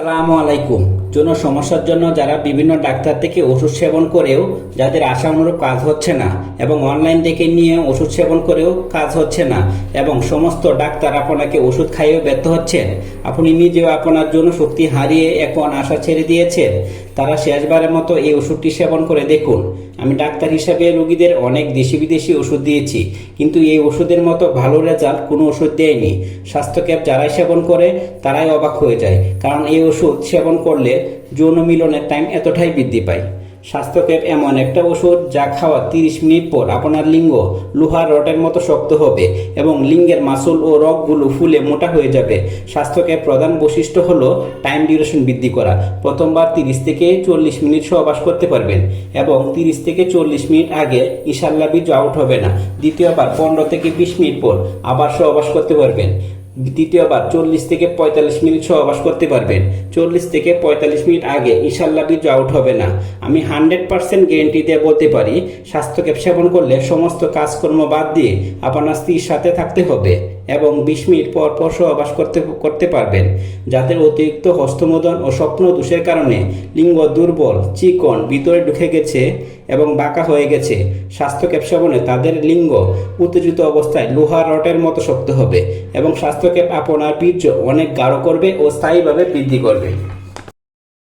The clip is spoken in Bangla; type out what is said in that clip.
আসসালামু আলাইকুম। যৌন সমস্যার জন্য যারা বিভিন্ন ডাক্তার থেকে ওষুধ সেবন করেও যাদের আশা অনুরূপ কাজ হচ্ছে না এবং অনলাইন থেকে নিয়ে ওষুধ সেবন করেও কাজ হচ্ছে না এবং সমস্ত ডাক্তার আপনাকে ওষুধ খাইয়েও ব্যর্থ হচ্ছেন, আপনি নিজেও আপনার জন্য শক্তি হারিয়ে এখন আশা ছেড়ে দিয়েছেন। তারা শেষবারের মতো এই ওষুধটি সেবন করে দেখুন। আমি ডাক্তার হিসাবে রোগীদের অনেক দেশি বিদেশি ওষুধ দিয়েছি, কিন্তু এই ওষুধের মতো ভালো রেজাল্ট কোনো ওষুধ দেয়নি। স্বাস্থ্য যারাই সেবন করে, তারাই অবাক হয়ে যায়, কারণ এই ওষুধ সেবন করলে যৌন মিলনের টাইম এতটাই বৃদ্ধি পায়। স্বাস্থ্য ক্যাপ এমন একটা ওষুধ যা খাওয়ার তিরিশ মিনিট পর আপনার লিঙ্গ লোহার রটের মতো শক্ত হবে এবং লিঙ্গের মাসুল ও রগগুলো ফুলে মোটা হয়ে যাবে। স্বাস্থ্য ক্যাপ প্রধান বৈশিষ্ট্য হলো টাইম ডিউরেশন বৃদ্ধি করা। প্রথমবার তিরিশ থেকে চল্লিশ মিনিট সহবাস করতে পারবেন এবং তিরিশ থেকে চল্লিশ মিনিট আগে ইশাল্লা বীজ আউট হবে না। দ্বিতীয়বার পনেরো থেকে বিশ মিনিট পর আবার সহবাস করতে পারবেন। দ্বিতীয়বার চল্লিশ থেকে পঁয়তাল্লিশ মিনিট সহবাস করতে পারবেন। চল্লিশ থেকে পঁয়তাল্লিশ মিনিট আগে ইশাল্লা বীজ আউট হবে না। আমি হান্ড্রেড পার্সেন্ট গ্যারেন্টি দিয়ে বলতে পারি স্বাস্থ্যকে সেবন করলে সমস্ত কাজকর্ম বাদ দিয়ে আপনার স্ত্রীর সাথে থাকতে হবে। এবং বিশ মিনিট পর পর সহবাস করতে করতে পারবেন। যাদের অতিরিক্ত হস্তমোদন ও স্বপ্ন দোষের কারণে লিঙ্গ দুর্বল, চিকন, ভিতরে ঢুকে গেছে এবং বাঁকা হয়ে গেছে, স্বাস্থ্য ক্যাপ সেবনে তাদের লিঙ্গ উত্তেজিত অবস্থায় লোহা রটের মতো শক্ত হবে এবং স্বাস্থ্য ক্যাপ আপনার বীর্য অনেক গাঢ় করবে ও স্থায়ীভাবে বৃদ্ধি করবে।